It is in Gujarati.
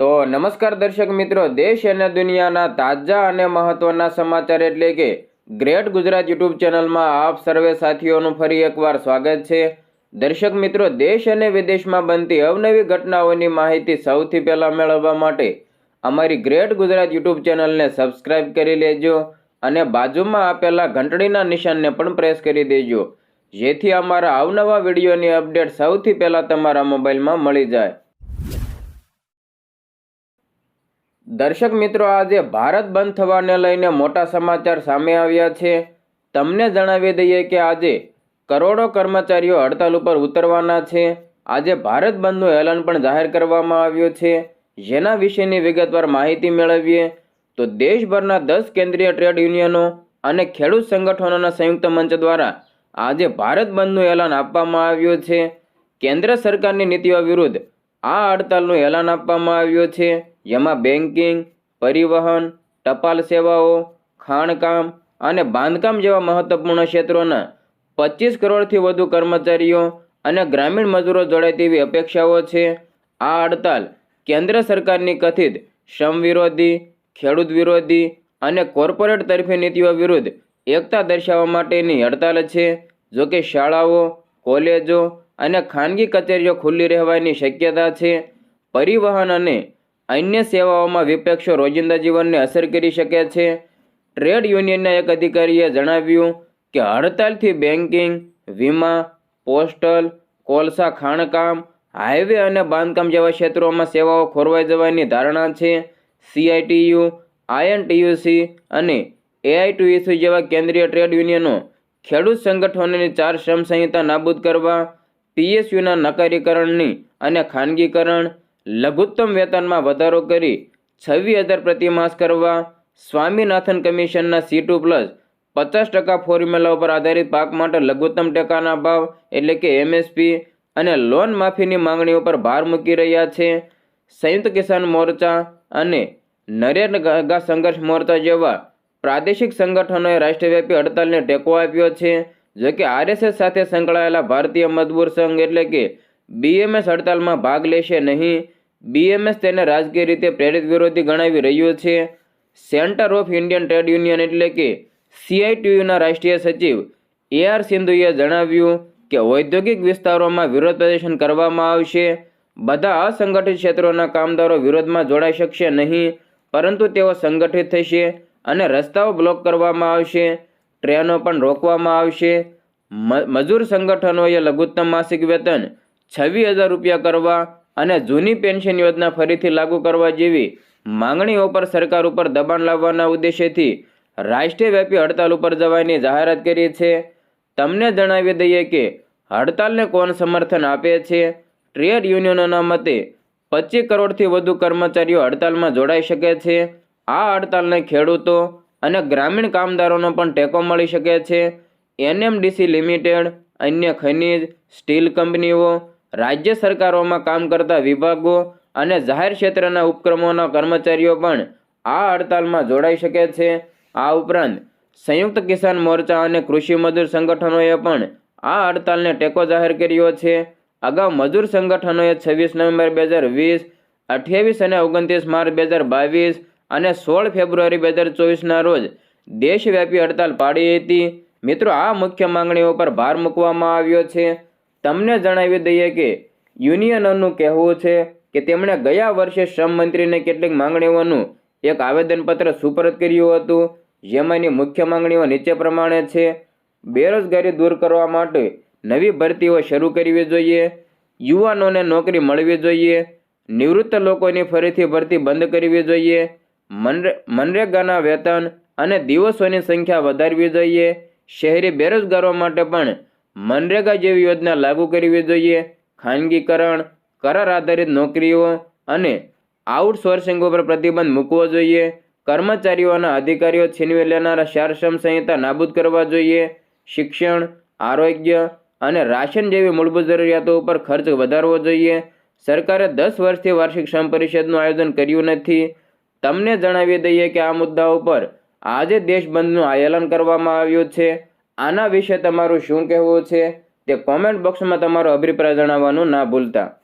તો નમસ્કાર દર્શક મિત્રો, દેશ અને દુનિયાના તાજા અને મહત્વના સમાચાર એટલે કે ગ્રેટ ગુજરાત યુટ્યુબ ચેનલમાં આપ સર્વે સાથીઓનું ફરી એકવાર સ્વાગત છે. દર્શક મિત્રો, દેશ અને વિદેશમાં બનતી અવનવી ઘટનાઓની માહિતી સૌથી પહેલાં મેળવવા માટે અમારી ગ્રેટ ગુજરાત યુટ્યુબ ચેનલને સબસ્ક્રાઇબ કરી લેજો અને બાજુમાં આપેલા ઘંટડીના નિશાનને પણ પ્રેસ કરી દેજો. જેથી અમારા અવનવા વિડીયોની અપડેટ સૌથી પહેલાં તમારા મોબાઈલમાં મળી જાય. દર્શક મિત્રો, આજે ભારત બંધ થવાને લઈને મોટા સમાચાર સામે આવ્યા છે. તમને જણાવી દઈએ કે આજે કરોડો કર્મચારીઓ હડતાલ ઉપર ઉતરવાના છે. આજે ભારત બંધનું એલાન પણ જાહેર કરવામાં આવ્યું છે. જેના વિશેની વિગતવાર માહિતી મેળવીએ, તો દેશભરના દસ કેન્દ્રીય ટ્રેડ યુનિયનો અને ખેડૂત સંગઠનોના સંયુક્ત મંચ દ્વારા આજે ભારત બંધનું એલાન આપવામાં આવ્યું છે. કેન્દ્ર સરકારની નીતિઓ વિરુદ્ધ આ હડતાલનું એલાન આપવામાં આવ્યું છે. જેમાં બેન્કિંગ પરિવહન, ટપાલ સેવાઓ, ખાણકામ અને બાંધકામ જેવા મહત્વપૂર્ણ ક્ષેત્રોના પચીસ કરોડથી વધુ કર્મચારીઓ અને ગ્રામીણ મજૂરો જોડાય તેવી અપેક્ષાઓ છે. આ હડતાલ કેન્દ્ર સરકારની કથિત શ્રમ વિરોધી, ખેડૂત વિરોધી અને કોર્પોરેટ તરફી નીતિઓ વિરુદ્ધ એકતા દર્શાવવા માટેની હડતાલ છે. જોકે શાળાઓ, કોલેજો અને ખાનગી કચેરીઓ ખુલ્લી રહેવાની શક્યતા છે. પરિવહન અને અન્ય સેવાઓમાં વિપક્ષો રોજિંદા જીવનને અસર કરી શકે છે. ટ્રેડ યુનિયનના એક અધિકારીએ જણાવ્યું કે હડતાલથી બેન્કિંગ વીમા, પોસ્ટલ, કોલસા, ખાણકામ, હાઈવે અને બાંધકામ જેવા ક્ષેત્રોમાં સેવાઓ ખોરવાઈ જવાની ધારણા છે. સીઆઈટીયુ, આઈએનટીયુસી અને એઆઈટીયુસી જેવા કેન્દ્રીય ટ્રેડ યુનિયનો ખેડૂત સંગઠનોની ચાર શ્રમ સંહિતા નાબૂદ કરવા પીએસયુના નકારીકરણની અને ખાનગીકરણ લઘુત્તમ વેતનમાં વધારો કરી છવ્વીસ હજાર પ્રતિમાસ કરવા સ્વામીનાથન કમિશનના સી ટુ પ્લસ પચાસ ટકા ફોર્મ્યુલા ઉપર આધારિત પાક માટે લઘુત્તમ ટેકાના ભાવ એટલે કે એમએસપી અને લોન માફીની માંગણી ઉપર ભાર મૂકી રહ્યા છે. સંયુક્ત કિસાન મોરચા અને નરેગા સંઘર્ષ મોરચા જેવા પ્રાદેશિક સંગઠનોએ રાષ્ટ્રવ્યાપી હડતાલને ટેકો આપ્યો છે. જોકે આરએસએસ સાથે સંકળાયેલા ભારતીય મજદૂર સંઘ એટલે કે બીએમએસ હડતાલમાં ભાગ લેશે નહીં. બીએમએસ તેને રાજકીય રીતે પ્રેરિત વિરોધી ગણાવી રહ્યું છે. Centre of Indian trade union એટલે કે સીઆઈટીયુના રાષ્ટ્રીય સચિવ એ આર સિંધુએ જણાવ્યું કે ઔદ્યોગિક વિસ્તારોમાં વિરોધ પ્રદર્શન કરવામાં આવશે. બધા અસંગઠિત ક્ષેત્રોના કામદારો વિરોધમાં જોડાઈ શકશે નહીં, પરંતુ તેઓ સંગઠિત થશે અને રસ્તાઓ બ્લોક કરવામાં આવશે. ટ્રેનો પણ રોકવામાં આવશે. મજૂર સંગઠનોએ લઘુત્તમ માસિક વેતન છવ્વીસ હજાર રૂપિયા કરવા અને જૂની પેન્શન યોજના ફરીથી લાગુ કરવા જેવી માંગણીઓ પર સરકાર ઉપર દબાણ લાવવાના ઉદ્દેશ્યથી રાષ્ટ્રવ્યાપી હડતાલ ઉપર જવાની જાહેરાત કરી છે. તમને જણાવી દઈએ કે હડતાલને કોણ સમર્થન આપે છે? ટ્રેડ યુનિયનોના મતે પચીસ કરોડથી વધુ કર્મચારીઓ હડતાલમાં જોડાઈ શકે છે. આ હડતાલને ખેડૂતો અને ગ્રામીણ કામદારોનો પણ ટેકો મળી શકે છે. એનએમડીસી લિમિટેડ, અન્ય ખનિજ, સ્ટીલ કંપનીઓ, રાજ્ય સરકારોમાં કામ કરતા વિભાગો અને જાહેર ક્ષેત્રના ઉપક્રમોના કર્મચારીઓ પણ આ હડતાલમાં જોડાઈ શકે છે. આ ઉપરાંત, સંયુક્ત કિસાન મોરચા અને કૃષિ મજૂર સંગઠનોએ પણ આ હડતાલને ટેકો જાહેર કર્યો છે. અગાઉ મજૂર સંગઠનોએ છવ્વીસ નવેમ્બર બે હજાર વીસ, અઠ્યાવીસ અને ઓગણત્રીસ માર્ચ બે હજાર બાવીસ અને સોળ ફેબ્રુઆરી બે હજાર ચોવીસના રોજ દેશવ્યાપી હડતાલ પાડી હતી. મિત્રો, આ મુખ્ય માંગણીઓ પર ભાર મૂકવામાં આવ્યો છે. તમને જણાવી દઈએ કે યુનિયનોનું કહેવું છે કે તેમણે ગયા વર્ષે શ્રમ મંત્રીને કેટલીક માંગણીઓનું એક આવેદનપત્ર સુપરત કર્યું હતું. જેમાંની મુખ્ય માંગણીઓ નીચે પ્રમાણે છે. બેરોજગારી દૂર કરવા માટે નવી ભરતીઓ શરૂ કરવી જોઈએ. યુવાનોને નોકરી મળવી જોઈએ. નિવૃત્ત લોકોની ફરીથી ભરતી બંધ કરવી જોઈએ. મનરેગાના વેતન અને દિવસોની સંખ્યા વધારવી જોઈએ. શહેરી બેરોજગારો માટે પણ મનરેગા જેવી યોજના લાગુ કરવી જોઈએ. ખાનગીકરણ, કરાર આધારિત નોકરીઓ અને આઉટસોર્સિંગ ઉપર પ્રતિબંધ મૂકવો જોઈએ. કર્મચારીઓના અધિકારીઓ છીનવી લેનારા શારશ્રમ સંહિતા નાબૂદ કરવા જોઈએ. શિક્ષણ, આરોગ્ય અને રાશન જેવી મૂળભૂત જરૂરિયાતો ઉપર ખર્ચ વધારવો જોઈએ. સરકારે દસ વર્ષથી વાર્ષિક શ્રમ પરિષદનું આયોજન કર્યું નથી. તમને જણાવી દઈએ કે આ મુદ્દા ઉપર આજે દેશબંધનું આયોજન કરવામાં આવ્યું છે. આના વિશે તમારું શું કહેવું છે? તે કોમેન્ટ બોક્સમાં તમારો અભિપ્રાય જણાવવાનું ના ભૂલતા.